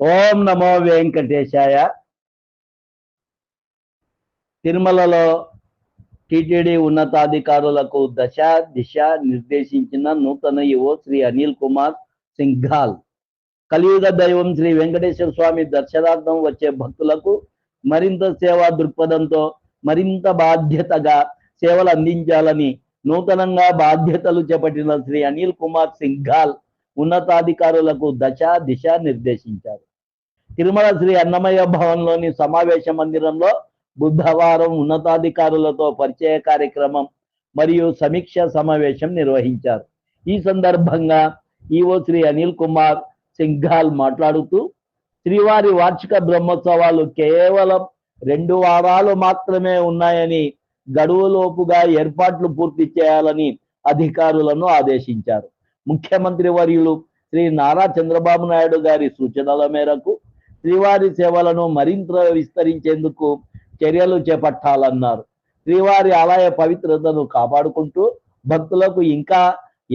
ఓం నమో వెంకటేశాయ. తిరుమలలో టిటిడి ఉన్నతాధికారులకు దశ దిశ నిర్దేశించిన నూతన యువ శ్రీ అనిల్ కుమార్ సింఘాల్. కలియుగ దైవం శ్రీ వెంకటేశ్వర స్వామి దర్శనార్థం వచ్చే భక్తులకు మరింత సేవా దృక్పథంతో మరింత బాధ్యతగా సేవలు అందించాలని నూతనంగా బాధ్యతలు చేపట్టిన శ్రీ అనిల్ కుమార్ సింఘాల్ ఉన్నతాధికారులకు దశ దిశ నిర్దేశించారు. తిరుమల శ్రీ అన్నమయ్య భవన్లోని సమావేశ మందిరంలో బుధవారం ఉన్నతాధికారులతో పరిచయ కార్యక్రమం మరియు సమీక్ష సమావేశం నిర్వహించారు. ఈ సందర్భంగా ఈవో శ్రీ అనిల్ కుమార్ సింఘాల్ మాట్లాడుతూ శ్రీవారి వార్షిక బ్రహ్మోత్సవాలు కేవలం రెండు వారాలు మాత్రమే ఉన్నాయని గడువులోపుగా ఏర్పాట్లు పూర్తి చేయాలని అధికారులను ఆదేశించారు. ముఖ్యమంత్రి వర్యులు శ్రీ నారా చంద్రబాబు నాయుడు గారి సూచనల మేరకు శ్రీవారి సేవలను మరింత విస్తరించేందుకు చర్యలు చేపట్టాలన్నారు. శ్రీవారి ఆలయ పవిత్రతను కాపాడుకుంటూ భక్తులకు ఇంకా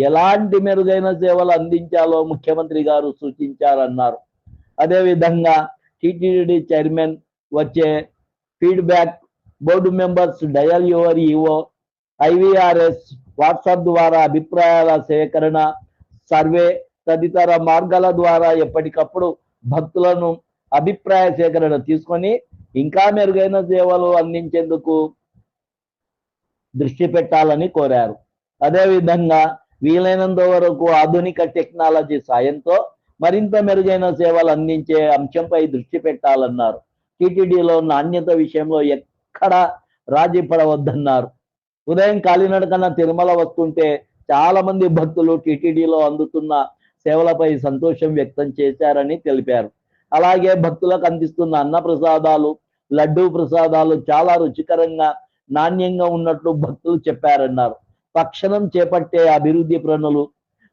ఎలాంటి మెరుగైన సేవలు అందించాలో ముఖ్యమంత్రి గారు సూచించారన్నారు. అదేవిధంగా టిటిడి చైర్మన్ వచ్చే feedback board members dial your EO IVRS WhatsApp ద్వారా అభిప్రాయాల సేకరణ సర్వే తదితర మార్గాల ద్వారా ఎప్పటికప్పుడు భక్తులను అభిప్రాయ సేకరణ తీసుకొని ఇంకా మెరుగైన సేవలు అందించేందుకు దృష్టి పెట్టాలని కోరారు. అదేవిధంగా వీలైనంత వరకు ఆధునిక టెక్నాలజీ సాయంతో మరింత మెరుగైన సేవలు అందించే అంశంపై దృష్టి పెట్టాలన్నారు. టీటీడీలో నాణ్యత విషయంలో ఎక్కడ రాజీ పడవద్దన్నారు. ఉదయం కాలినడకన తిరుమల వస్తుంటే చాలా మంది భక్తులు టీటీడీలో అందుతున్న సేవలపై సంతోషం వ్యక్తం చేశారని తెలిపారు. అలాగే భక్తులకు అందిస్తున్న అన్న ప్రసాదాలు లడ్డూ ప్రసాదాలు చాలా రుచికరంగా నాణ్యంగా ఉన్నట్లు భక్తులు చెప్పారన్నారు. తక్షణం చేపట్టే అభివృద్ధి పనులు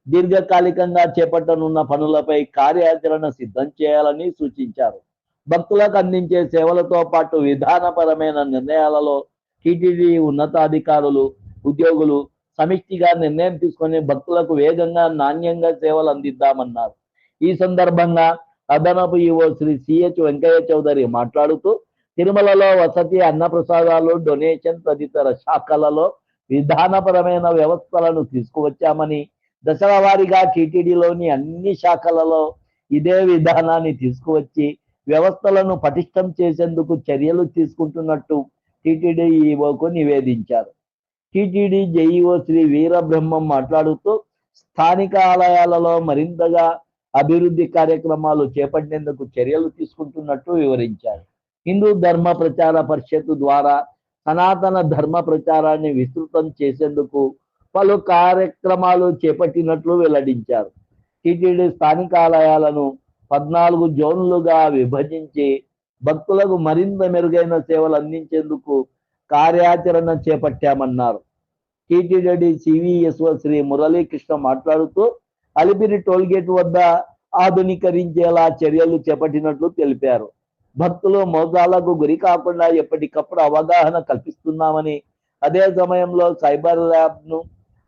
దీర్ఘకాలికంగా చేపట్టనున్న పనులపై కార్యాచరణ సిద్ధం చేయాలని సూచించారు. భక్తులకు అందించే సేవలతో పాటు విధానపరమైన నిర్ణయాలలో టీటీడీ ఉన్నతాధికారులు ఉద్యోగులు సమిష్టిగా నిర్ణయం తీసుకొని భక్తులకు వేగంగా నాణ్యంగా సేవలు అందిద్దామన్నారు. ఈ సందర్భంగా అదనపు ఈవో శ్రీ సిహెచ్ వెంకయ్య చౌదరి మాట్లాడుతూ తిరుమలలో వసతి అన్నప్రసాదాలు డొనేషన్ తదితర శాఖలలో విధానపరమైన వ్యవస్థలను తీసుకువచ్చామని దశల వారీగా టీటీడీలోని అన్ని శాఖలలో ఇదే విధానాన్ని తీసుకువచ్చి వ్యవస్థలను పటిష్టం చేసేందుకు చర్యలు తీసుకుంటున్నట్టు టీటీడీ ఈఓకు నివేదించారు. టీటీడీ జేఈఓ శ్రీ వీరబ్రహ్మం మాట్లాడుతూ స్థానిక ఆలయాలలో మరింతగా అభివృద్ధి కార్యక్రమాలు చేపట్టేందుకు చర్యలు తీసుకుంటున్నట్టు వివరించారు. హిందూ ధర్మ ప్రచార పరిషత్ ద్వారా సనాతన ధర్మ ప్రచారాన్ని విస్తృతం చేసేందుకు పలు కార్యక్రమాలు చేపట్టినట్లు వెల్లడించారు. టీటీడీ స్థానిక ఆలయాలను పద్నాలుగు జోన్లుగా విభజించి భక్తులకు మరింత మెరుగైన సేవలు అందించేందుకు కార్యాచరణ చేపట్టామన్నారు. టీటీడీ సివిఎస్ఓ శ్రీ మురళీకృష్ణ మాట్లాడుతూ అలిపిరి టోల్గేట్ వద్ద ఆధునీకరించేలా చర్యలు చేపట్టినట్లు తెలిపారు. భక్తులు మోసాలకు గురి కాకుండా ఎప్పటికప్పుడు అవగాహన కల్పిస్తున్నామని అదే సమయంలో సైబర్ ల్యాబ్ను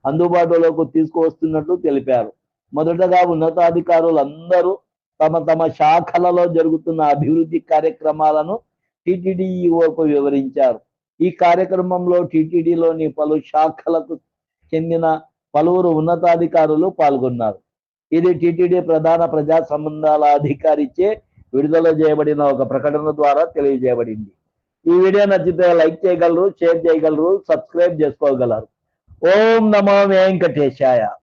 అందుబాటులోకి తీసుకువస్తున్నట్లు తెలిపారు. మొదటగా ఉన్నతాధికారులందరూ తమ తమ శాఖలలో జరుగుతున్న అభివృద్ధి కార్యక్రమాలను టీటీడీఈఓకు వివరించారు. ఈ కార్యక్రమంలో టీటీడీలోని పలు శాఖలకు చెందిన పలువురు ఉన్నతాధికారులు పాల్గొన్నారు. ఇది టీటీడీ ప్రధాన ప్రజా సంబంధాల అధికారిచే విడుదల చేయబడిన ఒక ప్రకటన ద్వారా తెలియజేయబడింది. ఈ వీడియో నచ్చితే లైక్ చేయగలరు షేర్ చేయగలరు సబ్స్క్రైబ్ చేసుకోగలరు. ఓం నమో వెంకటేశాయ.